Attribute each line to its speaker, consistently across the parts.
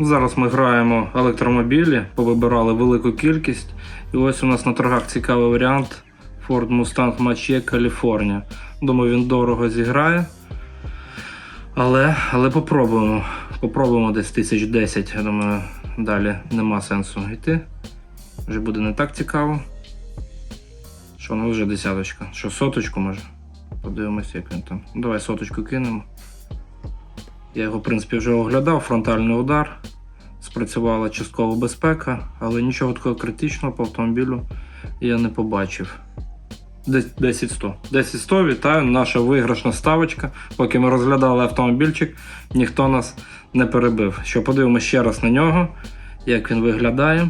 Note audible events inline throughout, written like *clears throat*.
Speaker 1: Зараз ми граємо електромобілі, повибирали велику кількість. І ось у нас на торгах цікавий варіант Ford Mustang Mach-E California. Думаю, він дорого зіграє. Але, але попробуємо. Попробуємо десь тисяч 10. Я думаю, далі нема сенсу йти. Вже буде не так цікаво. Що, ну вже десяточка. Що, соточку може? Подивимося, як він там. Давай соточку кинемо. Я його, в принципі, вже оглядав, фронтальний удар. Спрацювала часткова безпека, але нічого такого критичного по автомобілю я не побачив. Десь 10-100. 10-100, вітаю, наша виграшна ставочка. Поки ми розглядали автомобільчик, ніхто нас не перебив. Що подивимося ще раз на нього, як він виглядає.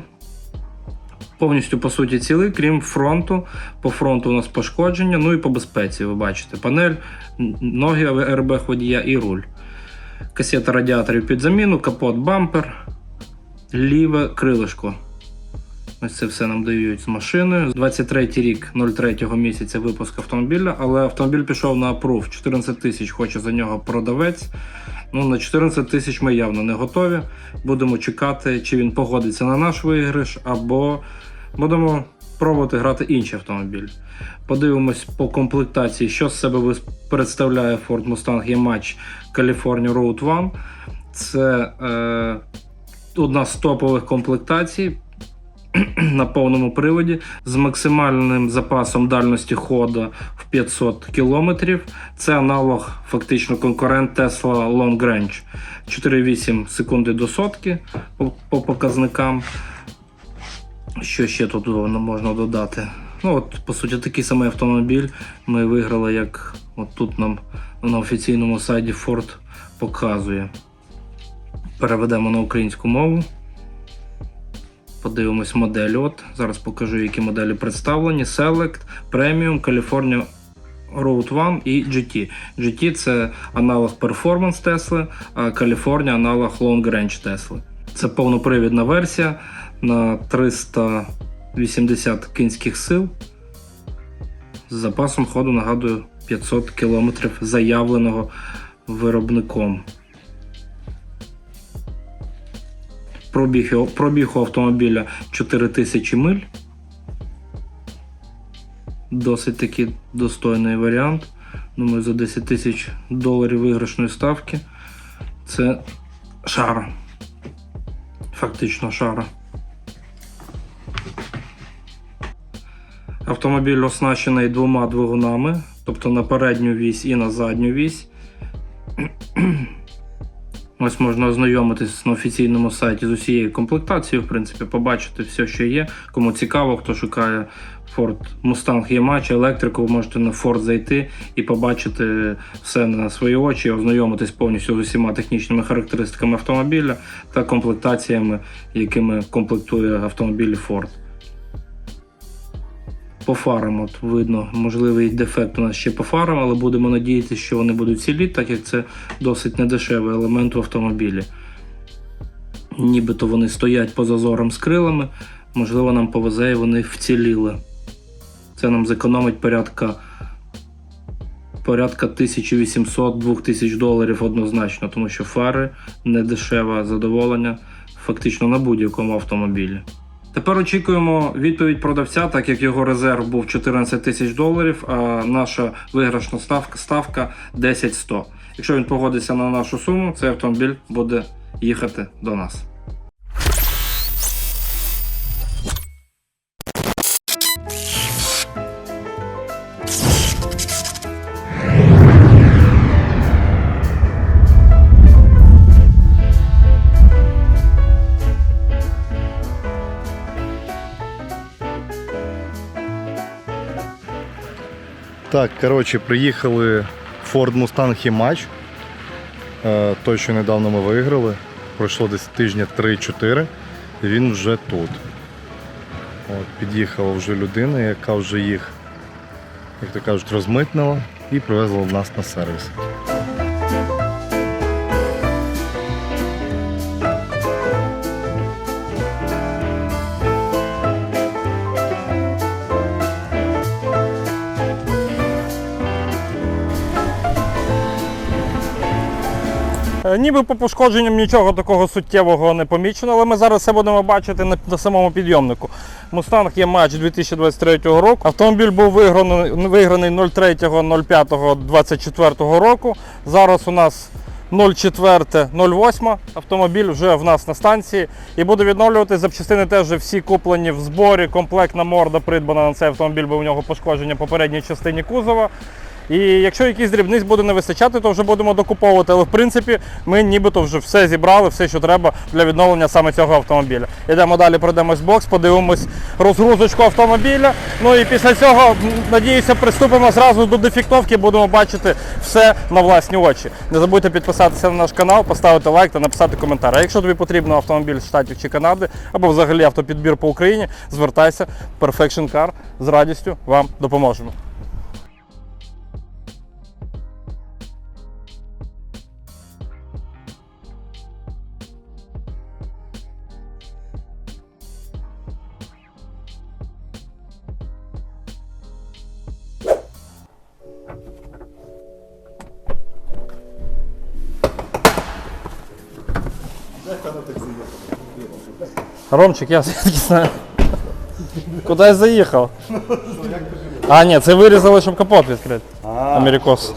Speaker 1: Повністю по суті цілий, крім фронту. По фронту у нас пошкодження, ну і по безпеці, ви бачите, панель, ноги РБ водія і руль. Касета радіаторів під заміну, капот, бампер, ліве крилишко. Ось це все нам дають з машиною. 23 рік 03 місяця випуск автомобіля, але автомобіль пішов на апрув. 14 тисяч хоче за нього продавець. Ну, на 14 тисяч ми явно не готові. Будемо чекати, чи він погодиться на наш виграш, або будемо пробувати грати інший автомобіль. Подивимось по комплектації, що з себе представляє Ford Mustang E-Match California Road One. Це е, одна з топових комплектацій *clears throat* на повному приводі з максимальним запасом дальності ходу в 500 км. Це аналог, фактично конкурент Tesla Long Range. 4,8 секунди до сотки по показникам. Що ще тут можна додати? Ну, от, по суті, такий самий автомобіль ми виграли, як от тут нам на офіційному сайті Ford показує. Переведемо на українську мову. Подивимось модель. От. Зараз покажу, які моделі представлені: Select, Premium, California Road One і GT. GT це аналог Performance Tesla, а California аналог Long Range Tesla. Це повнопривідна версія на 380 кінських сил. З запасом ходу, нагадую, 500 км заявленого виробником. Пробіг, пробіг автомобіля 4000 миль. Досить таки достойний варіант. Думаю, за 10 тисяч доларів виграшної ставки. Це шара. Фактично шара. Автомобіль оснащений двома двигунами, тобто на передню вісь і на задню вісь. *clears throat* Ось можна ознайомитись на офіційному сайті з усією комплектацією, в принципі, побачити все, що є. Кому цікаво, хто шукає Ford Mustang E-Match, електрику, ви можете на Ford зайти і побачити все на свої очі, ознайомитись повністю з усіма технічними характеристиками автомобіля та комплектаціями, якими комплектує автомобіль Ford. По фарам от видно можливий дефект у нас ще по фарам, але будемо надіятися, що вони будуть цілі, так як це досить недешевий елемент в автомобілі. Нібито вони стоять по зазорам з крилами, можливо, нам повезе і вони вціліли. Це нам зекономить порядка, порядка 1800-2000 доларів однозначно, тому що фари не дешеве задоволення фактично на будь-якому автомобілі. Тепер очікуємо відповідь продавця, так як його резерв був 14 тисяч доларів, а наша виграшна ставка, ставка 10-100. Якщо він погодиться на нашу суму, цей автомобіль буде їхати до нас.
Speaker 2: Так, коротше, приїхали Ford Mustang E-Match. Е, Той, що недавно ми виграли. Пройшло десь тижня 3-4, і він вже тут. От, під'їхала вже людина, яка вже їх, як то кажуть, розмитнила і привезла нас на сервіс.
Speaker 1: Ніби по пошкодженням нічого такого суттєвого не помічено, але ми зараз це будемо бачити на, на самому підйомнику. Мустанг є матч 2023 року. Автомобіль був виграний, виграний 03.05.24 року. Зараз у нас 04.08 автомобіль вже в нас на станції і буде відновлювати запчастини теж всі куплені в зборі. Комплектна морда придбана на цей автомобіль, бо у нього пошкодження по передній частині кузова. І якщо якийсь дрібниць буде не вистачати, то вже будемо докуповувати. Але в принципі ми нібито вже все зібрали, все, що треба для відновлення саме цього автомобіля. Йдемо далі, пройдемось бокс, подивимось розгрузочку автомобіля. Ну і після цього, надіюся, приступимо зразу до дефектовки, будемо бачити все на власні очі. Не забудьте підписатися на наш канал, поставити лайк та написати коментар. А якщо тобі потрібен автомобіль з Штатів чи Канади, або взагалі автопідбір по Україні, звертайся, Perfection Car з радістю вам допоможемо. Ромчик, я звідки знаю. Куди я заїхав? А, ні, це вирізали, щоб капот відкрити. Америкос.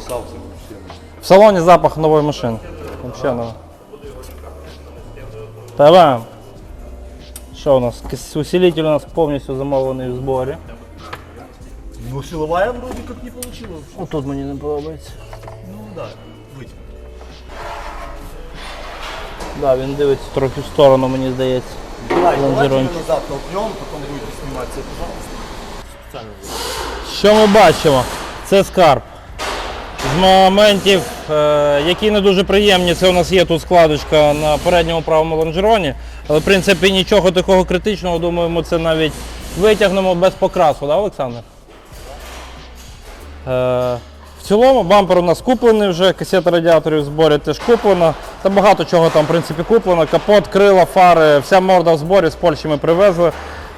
Speaker 1: В салоні запах нової машини. Взагалі новий. Та-бам! Що у нас? Кис- Усилитель у нас повністю замовлений в зборі.
Speaker 3: Ну, силовая вроде как не получилось.
Speaker 1: Ну, тут мені не подобається.
Speaker 3: Ну да,
Speaker 1: Да, він дивиться трохи в сторону, мені здається.
Speaker 3: Давай, давайте
Speaker 1: Лонжерончик.
Speaker 3: назад толкнем, потом будете снимать пожалуйста. Специально.
Speaker 1: Що ми бачимо? Це скарб. З моментів, е, які не дуже приємні, це у нас є тут складочка на передньому правому лонжероні. Але в принципі нічого такого критичного, думаю, ми це навіть витягнемо без покрасу, да, Олександр? Е, в цілому бампер у нас куплений вже, касета радіаторів в зборі теж куплена. Та багато чого там в принципі куплено. Капот, крила, фари, вся морда в зборі, з Польщі ми привезли.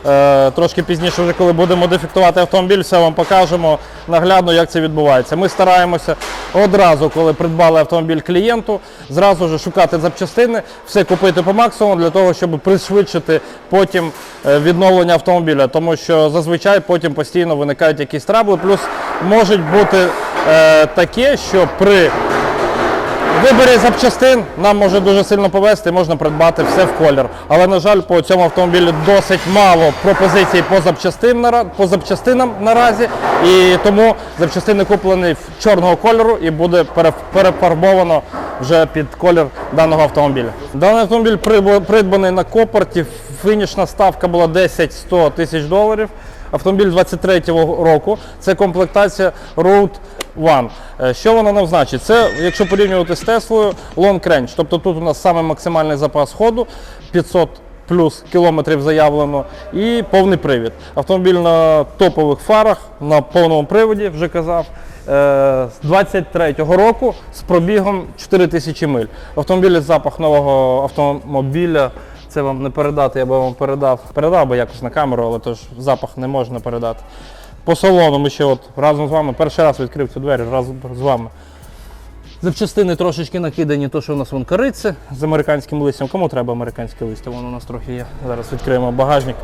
Speaker 1: Е, трошки пізніше, вже коли будемо дефектувати автомобіль, все вам покажемо наглядно, як це відбувається. Ми стараємося одразу, коли придбали автомобіль клієнту, зразу ж шукати запчастини, все купити по максимуму для того, щоб пришвидшити потім е, відновлення автомобіля. Тому що зазвичай потім постійно виникають якісь трабли. Плюс можуть бути е, таке, що при виборі запчастин нам може дуже сильно повести, можна придбати все в колір. Але, на жаль, по цьому автомобілю досить мало пропозицій по, запчастин, по запчастинам наразі. І тому запчастини куплені в чорного кольору і буде перефарбовано вже під колір даного автомобіля. Даний автомобіль придбаний на копорті. Фінішна ставка була 10-100 тисяч доларів. Автомобіль 23-го року. Це комплектація Road One. Е, Що вона нам значить? Це, якщо порівнювати з Теслою, long range. Тобто тут у нас саме максимальний запас ходу 500 плюс кілометрів заявлено і повний привід. Автомобіль на топових фарах, на повному приводі, вже казав. е, З 23-го року з пробігом 4000 миль. Автомобіль запах нового автомобіля. Це вам не передати, я би вам передав. Передав би якось на камеру, але то ж запах не можна передати. По салону ми ще от разом з вами перший раз відкрив цю двері разом з вами. Запчастини трошечки накидані, то що у нас вон кориці з американським листям. Кому треба американське листя? Воно у нас трохи є. Зараз відкриємо багажник.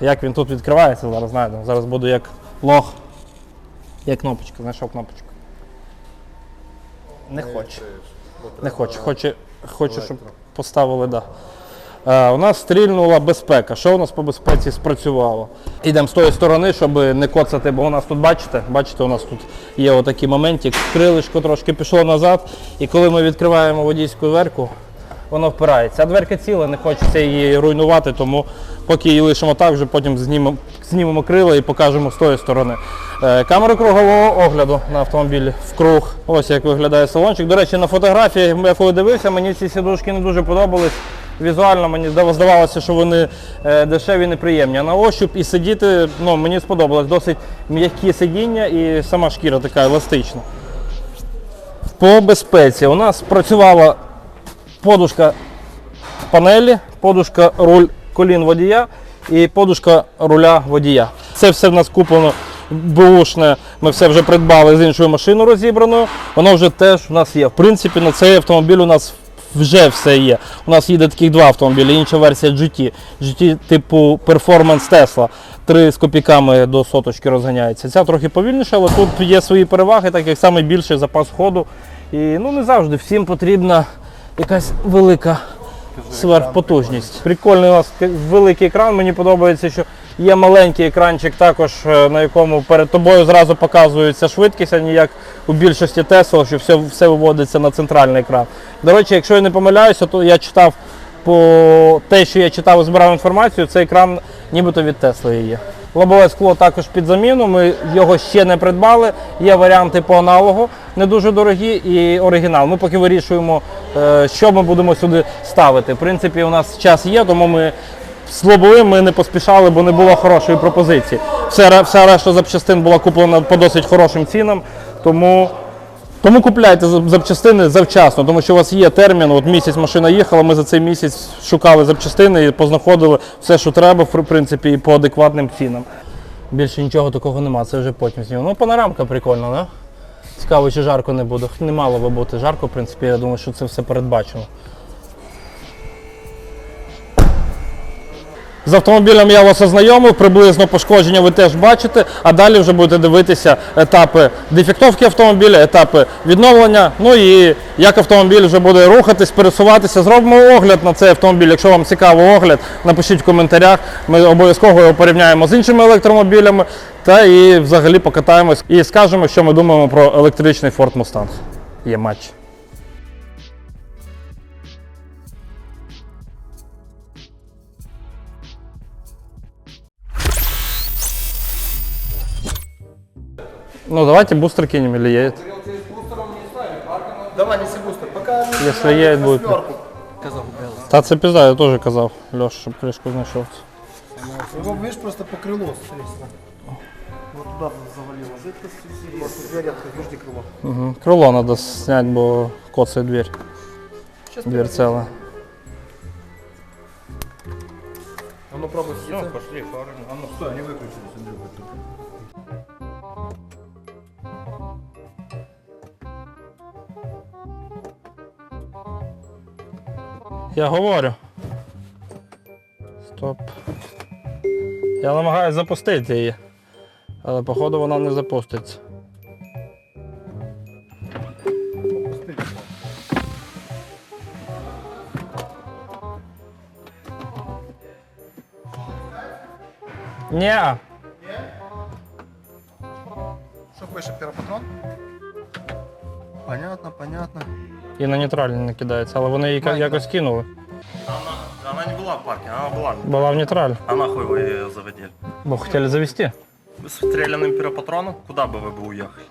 Speaker 1: Як він тут відкривається, зараз знайдемо. Зараз буду як лох. Є кнопочка, знайшов кнопочку. Не хоче. Не хоче. Хоче, хоче щоб поставили, так. Да. Е, у нас стрільнула безпека. Що у нас по безпеці спрацювало? Йдемо з тої сторони, щоб не коцати, бо у нас тут, бачите, бачите, у нас тут є отакий моментик, крилишко трошки пішло назад. І коли ми відкриваємо водійську дверку, воно впирається. А дверка ціла, не хочеться її руйнувати, тому поки її лишимо так, вже потім знімемо, знімемо крила і покажемо з тої сторони. Е, Камера кругового огляду на автомобілі в круг. Ось як виглядає салончик. До речі, на фотографії, я коли дивився, мені ці сідушки не дуже подобались. Візуально мені здавалося, що вони е, дешеві неприємні. А на ощуп і сидіти ну, мені сподобалось. Досить м'які сидіння і сама шкіра така еластична. По безпеці у нас працювала подушка панелі, подушка руль колін водія і подушка руля водія. Це все в нас куплено бушне. Ми все вже придбали з іншою машиною розібраною. Воно вже теж у нас є. В принципі, на цей автомобіль у нас вже все є. У нас їде таких два автомобілі, інша версія GT. GT типу Performance Tesla. Три з копійками до соточки розганяється. Ця трохи повільніша, але тут є свої переваги, так як найбільший запас ходу. І ну не завжди всім потрібна якась велика сверхпотужність. Прикольний у вас великий екран. Мені подобається, що є маленький екранчик, також е, на якому перед тобою зразу показується швидкість, а не як у більшості Tesla, що все, все виводиться на центральний екран. До речі, якщо я не помиляюся, то я читав по те, що я читав і збирав інформацію, цей екран нібито від Tesla є. Лобове скло також під заміну. Ми його ще не придбали. Є варіанти по аналогу, не дуже дорогі, і оригінал. Ми поки вирішуємо, е, що ми будемо сюди ставити. В принципі, у нас час є, тому ми з лобовим ми не поспішали, бо не було хорошої пропозиції. Все, вся решта запчастин була куплена по досить хорошим цінам. Тому тому купляйте запчастини завчасно, тому що у вас є термін. От місяць машина їхала. Ми за цей місяць шукали запчастини і познаходили все, що треба, в принципі, і по адекватним цінам. Більше нічого такого нема, це вже потім знімемо. Ну, панорамка прикольна, да? Цікаво, чи жарко не буде. Не мало би бути жарко, в принципі, я думаю, що це все передбачено. З автомобілем я вас ознайомив, приблизно пошкодження ви теж бачите, а далі вже будете дивитися етапи дефектовки автомобіля, етапи відновлення. Ну і як автомобіль вже буде рухатись, пересуватися. Зробимо огляд на цей автомобіль. Якщо вам цікавий огляд, напишіть в коментарях. Ми обов'язково його порівняємо з іншими електромобілями та і взагалі покатаємось і скажемо, що ми думаємо про електричний Ford Mustang. Є матч. Ну давайте бустер кинем или едет.
Speaker 3: Давай, неси бустер. Пока
Speaker 1: Если едет, будет.
Speaker 3: казав Белл.
Speaker 1: Та це пізда, я теж казав, Льош, щоб кришку знайшов.
Speaker 3: Его, видишь, просто по крылу, смотри, сюда. Вот туда завалило жидкость. Вот тут дверь открыть, жди крыло.
Speaker 1: Угу. Крило треба зняти, бо коцає двір.
Speaker 3: Сейчас
Speaker 1: Дверь ціла.
Speaker 3: А ну пробуй сидеться.
Speaker 4: пошли, А ну стой, не виключилися.
Speaker 1: Я говорю. Стоп. Я намагаюся запустити її. Але походу вона не запуститься. Ні. І на нейтральні не кидається, але вони її ка- якось кинули.
Speaker 5: Она не была в парке, она была.
Speaker 1: Була в нейтраль,
Speaker 5: А нахуй вы ее заводили?
Speaker 1: бо хотіли завести.
Speaker 5: Вы с стрелянным пиропатроном? Куда бы вы бы уехали?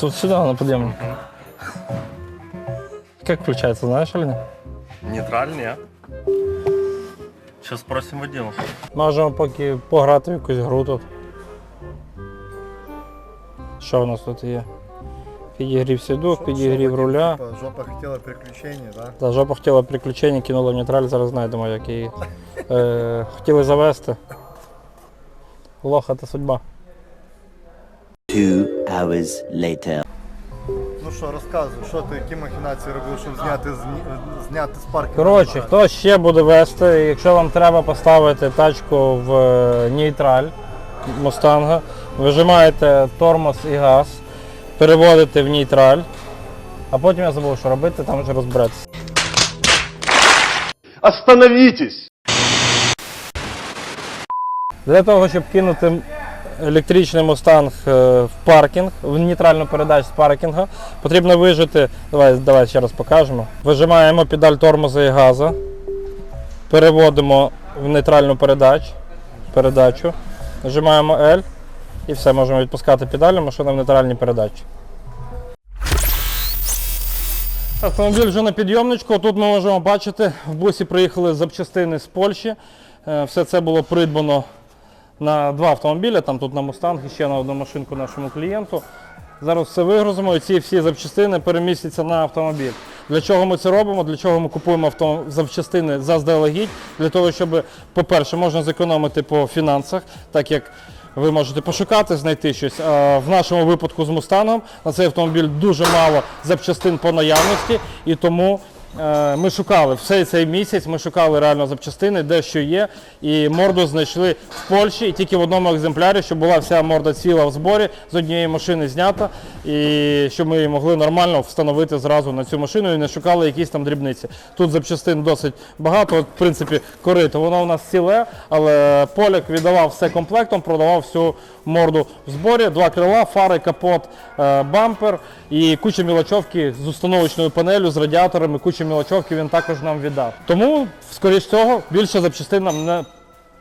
Speaker 1: Тут сюда, на подъемник. Как включается, знаешь или нет?
Speaker 5: Нейтраль, не? Сейчас спросим водила.
Speaker 1: Можемо поки пограти в якусь гру тут. Що у нас тут є? Підігрів сідух, підігрів руля.
Speaker 2: Типа, жопа хотіла приключення, да?
Speaker 1: Та жопа хотіла приключення, кинула в нейтраль, зараз знайдемо, як її. Е, хотіли завести. Лоха та судьба.
Speaker 6: Two hours later.
Speaker 2: Ну що, розказуй, що ти, які махінації робив, щоб зняти з, зняти з паркінгу?
Speaker 1: Коротше, хто ще буде вести, якщо вам треба поставити тачку в е, нейтраль Мустанга, вижимаєте тормоз і газ, переводите в нейтраль, а потім я забув, що робити, там вже розберетеся.
Speaker 7: Остановитесь!
Speaker 1: Для того, щоб кинути електричний мустанг е, в паркінг, в нейтральну передачу з паркінга, потрібно вижити. Давай, давай ще раз покажемо. Вижимаємо педаль тормоза і газу, переводимо в нейтральну передач, передачу, нажимаємо L і все, можемо відпускати педалі, машина в нейтральній передачі. Автомобіль вже на підйомничку. Тут ми можемо бачити, в бусі приїхали запчастини з Польщі. Е, Все це було придбано на два автомобілі, там тут на Мустанг і ще на одну машинку нашому клієнту. Зараз все вигрузимо і ці всі запчастини перемістяться на автомобіль. Для чого ми це робимо? Для чого ми купуємо авто... запчастини заздалегідь? Для того, щоб, по-перше, можна зекономити по фінансах, так як ви можете пошукати, знайти щось. А в нашому випадку з Мустангом на цей автомобіль дуже мало запчастин по наявності, і тому Ми шукали все цей місяць, ми шукали реально запчастини, де що є. І морду знайшли в Польщі, і тільки в одному екземплярі, щоб була вся морда ціла в зборі, з однієї машини знята, і щоб ми її могли нормально встановити зразу на цю машину і не шукали якісь там дрібниці. Тут запчастин досить багато. От, в принципі, корито, воно у нас ціле, але поляк віддавав все комплектом, продавав всю морду в зборі, два крила, фари, капот, е, бампер і куча мілочовки з установочною панелю, з радіаторами, куча мілочовки він також нам віддав. Тому, скоріш цього, більше запчастин нам не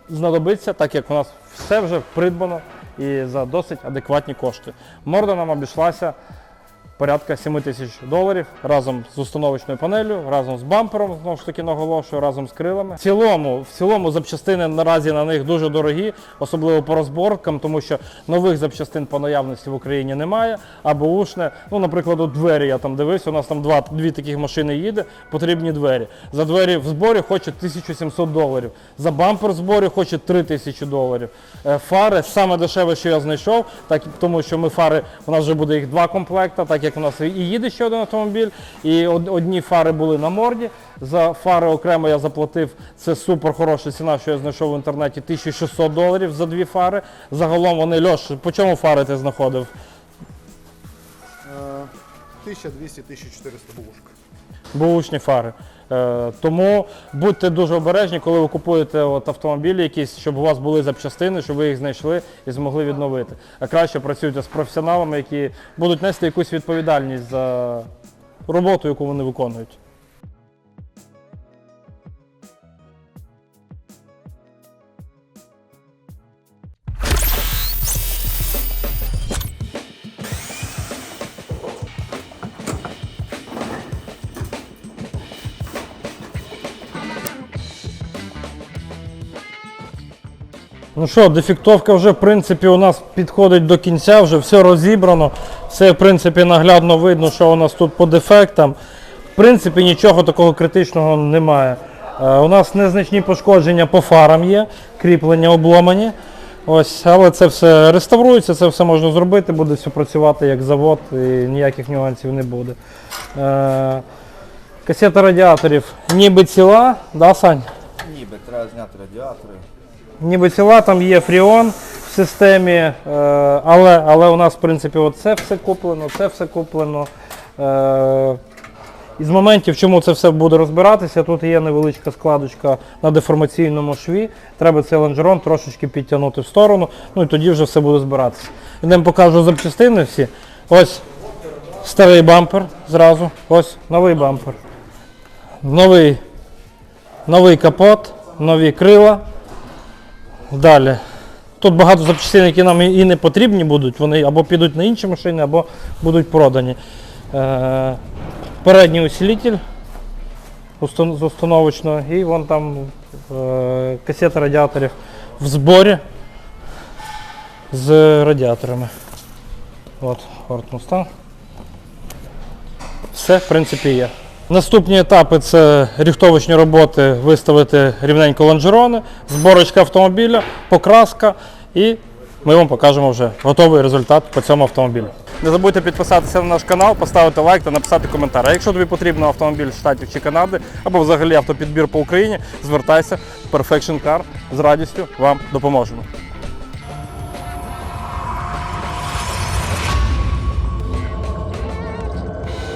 Speaker 1: знадобиться, так як у нас все вже придбано і за досить адекватні кошти. Морда нам обійшлася порядка 7 тисяч доларів разом з установочною панелью, разом з бампером, знову ж таки наголошую, разом з крилами. В цілому, в цілому запчастини наразі на них дуже дорогі, особливо по розборкам, тому що нових запчастин по наявності в Україні немає. А бушне, ну, наприклад, от двері я там дивився, у нас там два, дві таких машини їде, потрібні двері. За двері в зборі хоче 1700 доларів. За бампер в зборі хоче 3000 доларів. Е, Фари саме дешеве, що я знайшов, так тому що ми фари, у нас вже буде їх два комплекта, так як у нас і їде ще один автомобіль, і од- одні фари були на морді. За фари окремо я заплатив. Це супер хороша ціна, що я знайшов в інтернеті 1600 доларів за дві фари. Загалом вони Льош, по чому фари ти знаходив?
Speaker 2: 1200-1400 бушка.
Speaker 1: Бушні фари. Е, тому будьте дуже обережні, коли ви купуєте от автомобілі якісь, щоб у вас були запчастини, щоб ви їх знайшли і змогли відновити. А краще працюйте з професіоналами, які будуть нести якусь відповідальність за роботу, яку вони виконують. Ну що, дефектовка вже в принципі у нас підходить до кінця, вже все розібрано, все в принципі наглядно видно, що у нас тут по дефектам. В принципі, нічого такого критичного немає. Е, у нас незначні пошкодження по фарам є, кріплення обломані. Ось, але це все реставрується, це все можна зробити, буде все працювати як завод і ніяких нюансів не буде. Е, касета радіаторів ніби ціла, да, Сань?
Speaker 7: Ніби треба зняти радіатори.
Speaker 1: Ніби ціла, там є фріон в системі, е, але, але у нас, в принципі, це все куплено, це все куплено. Е, із моментів, чому це все буде розбиратися, тут є невеличка складочка на деформаційному шві. Треба цей лонжерон трошечки підтягнути в сторону, ну і тоді вже все буде збиратися. Йдемо покажу запчастини всі. Ось старий бампер зразу, ось новий бампер. Новий, новий капот, нові крила. Далі. Тут багато запчастин, які нам і не потрібні будуть, вони або підуть на інші машини, або будуть продані. Е, передній усилитель з установочного і вон там е, касета радіаторів в зборі з радіаторами. От, Ford Mustang. Все, в принципі, є. Наступні етапи це ріхтовочні роботи, виставити рівненько лонжерони, зборочка автомобіля, покраска і ми вам покажемо вже готовий результат по цьому автомобілю. Не забудьте підписатися на наш канал, поставити лайк та написати коментар. А якщо тобі потрібен автомобіль Штатів чи Канади або взагалі автопідбір по Україні, звертайся в Perfection Car. З радістю вам допоможемо.